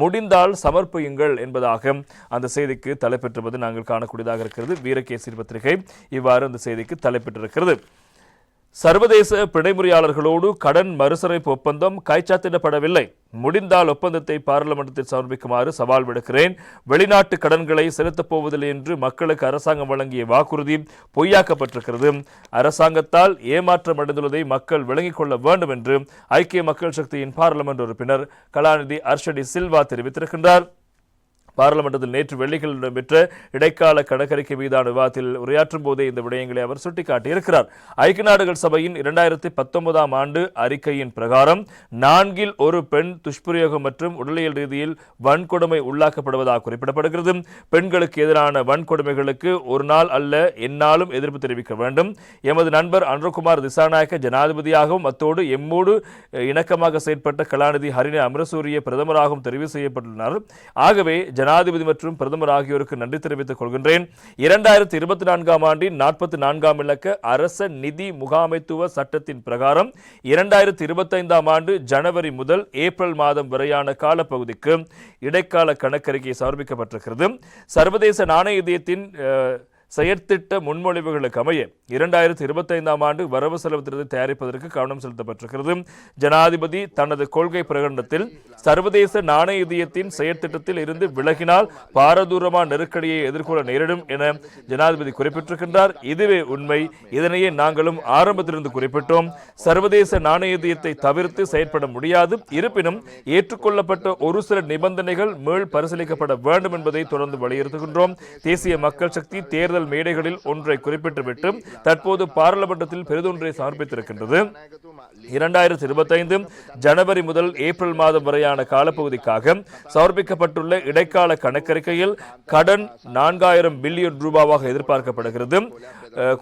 முடிந்தால் சமர்ப்பியுங்கள் என்பதாக அந்த செய்திக்கு தலைப்பெற்றுவது நாங்கள் காணக்கூடியதாக இருக்கிறது. வீரகேசரி பத்திரிகை இவ்வாறு அந்த செய்திக்கு தலைப்பெற்றிருக்கிறது. சர்வதேச பிணைமுறையாளர்களோடு கடன் மறுசீரமைப்பு ஒப்பந்தம் கைச்சாத்திடப்படவில்லை. முடிந்தால் ஒப்பந்தத்தை பாராளுமன்றத்தில் சமர்ப்பிக்குமாறு சவால் விடுக்கிறேன். வெளிநாட்டு கடன்களை செலுத்தப் போவதில்லை என்று மக்களுக்கு அரசாங்கம் வழங்கிய வாக்குறுதி பொய்யாக்கப்பட்டிருக்கிறது. அரசாங்கத்தால் ஏமாற்றம் அடைந்துள்ளதை மக்கள் விளங்கிக் கொள்ள வேண்டும் என்று ஐக்கிய மக்கள் சக்தியின் பாராளுமன்ற உறுப்பினர் கலாநிதி அர்ஷடி சில்வா தெரிவித்திருக்கின்றார். பாராளுமன்றத்தில் நேற்று வெள்ளிக்கிழமை நடைபெற்ற இடைக்கால கடற்கரைக்கு மீதான விவாதத்தில் உரையாற்றும் போதே இந்த விடயங்களை அவர் சுட்டிக்காட்டியிருக்கிறார். ஐக்கிய நாடுகள் சபையின் இரண்டாயிரத்தி பத்தொன்பதாம் ஆண்டு அறிக்கையின் பிரகாரம் நான்கில் ஒரு பெண் துஷ்பிரயோகம் மற்றும் உடலியல் ரீதியில் வன்கொடுமை உள்ளாக்கப்படுவதாக குறிப்பிடப்படுகிறது. பெண்களுக்கு எதிரான வன்கொடுமைகளுக்கு ஒரு நாள் அல்ல எந்நாளும் எதிர்ப்பு தெரிவிக்க வேண்டும். எமது நண்பர் அனுரகுமார் திசாநாயக்க ஜனாதிபதியாகவும் அத்தோடு எம்மோடு இணக்கமாக செயற்பட்ட கலாநிதி ஹரிண அமரசூரிய பிரதமராகவும் தெரிவு செய்யப்பட்டுள்ளனர் ஆகவே ஜனாதிபதி மற்றும் பிரதமர் ஆகியோருக்கு நன்றி தெரிவித்துக் கொள்கின்றேன். இரண்டாயிரத்தி இருபத்தி நான்காம் ஆண்டின் நாற்பத்தி நான்காம் இலக்க அரச நிதி முகாமைத்துவ சட்டத்தின் பிரகாரம் இரண்டாயிரத்தி இருபத்தைந்தாம் ஆண்டு ஜனவரி முதல் ஏப்ரல் மாதம் வரையான காலப்பகுதிக்கு இடைக்கால கணக்கறிக்கை சமர்ப்பிக்கப்பட்டிருக்கிறது. சர்வதேச நாணய செயற்திட்ட முன்மொழிவுகளுக்கு அமைய இரண்டாயிரத்தி இருபத்தைந்தாம் ஆண்டு வரவு செலவு திட்டத்தை தயாரிப்பதற்கு கவனம் செலுத்தப்பட்டிருக்கிறது. ஜனாதிபதி தனது கொள்கை பிரகடனத்தில் சர்வதேச நாணய செயற்திட்டத்தில் இருந்து விலகினால் பாரதூரமான நெருக்கடியை எதிர்கொள்ள நேரிடும் என ஜனாதிபதி குறிப்பிட்டிருக்கின்றார். இதுவே உண்மை. இதனையே நாங்களும் ஆரம்பத்திலிருந்து குறிப்பிட்டோம். சர்வதேச நாணய தவிர்த்து செயற்பட முடியாது. இருப்பினும் ஏற்றுக்கொள்ளப்பட்ட ஒரு சில நிபந்தனைகள் மேல் பரிசீலிக்கப்பட வேண்டும் என்பதை தொடர்ந்து வலியுறுத்துகின்றோம். தேசிய மக்கள் சக்தி தேர்தல் மேடைகளில் ஒன்றை குறிப்பிட்டுவிட்டு தற்போது பாராளுமன்றத்தில் பெரிதொன்றை சமர்ப்பித்திருக்கின்றது இரண்டாயிரத்தி இருபத்தைந்து ஜனவரி முதல் ஏப்ரல் மாதம் வரையான காலப்பகுதிக்காக சமர்ப்பிக்கப்பட்டுள்ள இடைக்கால கணக்கறிக்கையில் கடன் நான்காயிரம் பில்லியன் ரூபாவாக எதிர்பார்க்கப்படுகிறது.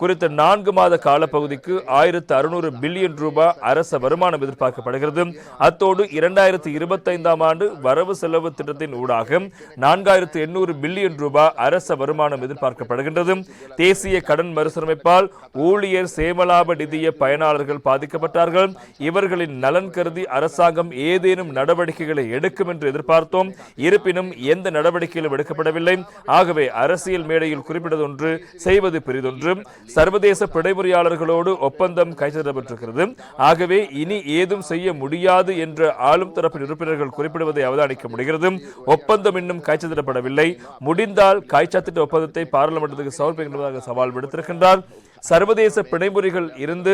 குறித்த நான்கு மாத காலப்பகுதிக்கு ஆயிரத்து அறுநூறு பில்லியன் ரூபாய் அரச வருமானம் எதிர்பார்க்கப்படுகிறது. அத்தோடு இரண்டாயிரத்து இருபத்தைந்தாம் ஆண்டு வரவு செலவு திட்டத்தின் ஊடாக நான்காயிரத்து எண்ணூறு பில்லியன் ரூபாய் அரச வருமானம் எதிர்பார்க்கப்படுகின்றது. தேசிய கடன் மறுசீரமைப்பால் ஊழியர் சேமலாப நிதிய பயனாளர்கள் பாதிக்கப்பட்டார்கள். இவர்களின் நலன் கருதி அரசாங்கம் ஏதேனும் நடவடிக்கைகளை எடுக்கும் என்று எதிர்பார்த்தோம். இருப்பினும் எந்த நடவடிக்கைகளும் எடுக்கப்படவில்லை. ஆகவே அரசியல் மேடையில் குறிப்பிட்டதொன்று செய்வது பெரிதொன்று. சர்வதேச பிடைமுறையாளர்களோடு ஒப்பந்தம் கைச்சிடப்பட்டிருக்கிறது ஆகவே இனி ஏதும் செய்ய முடியாது என்ற ஆளும் தரப்பின் உறுப்பினர்கள் குறிப்பிடுவதை அவதானிக்க முடிகிறது. ஒப்பந்தம் இன்னும் கைச்சிடப்படவில்லை முடிந்தால் காய்ச்சாத்திட்ட ஒப்பந்தத்தை பாராளுமன்றத்துக்கு சமர்ப்பிக்கின்றதாக சவால் விடுத்திருக்கின்றார். சர்வதேச பிணைமுறைகள் இருந்து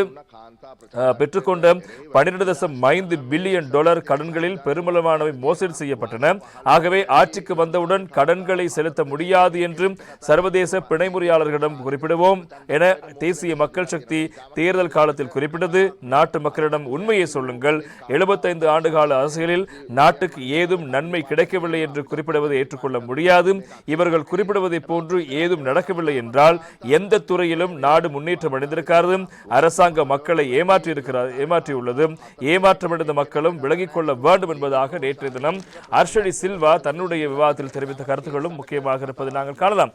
பெற்றுக்கொண்ட பன்னிரண்டு தசம் ஐந்து பில்லியன் டாலர் கடன்களில் பெருமளவானவை மோசடி செய்யப்பட்டன. ஆகவே ஆட்சிக்கு வந்தவுடன் கடன்களை செலுத்த முடியாது என்றும் சர்வதேச பிணைமுறையாளர்களிடம் குறிப்பிடுவோம் என தேசிய மக்கள் சக்தி தேர்தல் காலத்தில் குறிப்பிட்டது. நாட்டு மக்களிடம் உண்மையை சொல்லுங்கள். எழுபத்தைந்து ஆண்டுகால அரசியலில் நாட்டுக்கு ஏதும் நன்மை கிடைக்கவில்லை என்று குறிப்பிடுவதை ஏற்றுக்கொள்ள முடியாது. இவர்கள் குறிப்பிடுவதைப் போன்று ஏதும் நடக்கவில்லை என்றால் எந்த துறையிலும் நாடு முன்னேற்றம் அடைந்திருக்கிறது அரசாங்க மக்களை ஏமாற்றி இருக்கிறார் ஏமாற்றியுள்ளது. ஏமாற்றமடைந்த மக்களும் விலகிக் கொள்ள வேண்டும் என்பதாக நேற்றைய தினம் அர்ஷடி சில்வா தன்னுடைய விவாதத்தில் தெரிவித்த கருத்துக்களும் முக்கியமாக இருப்பதை நாங்கள் காணலாம்.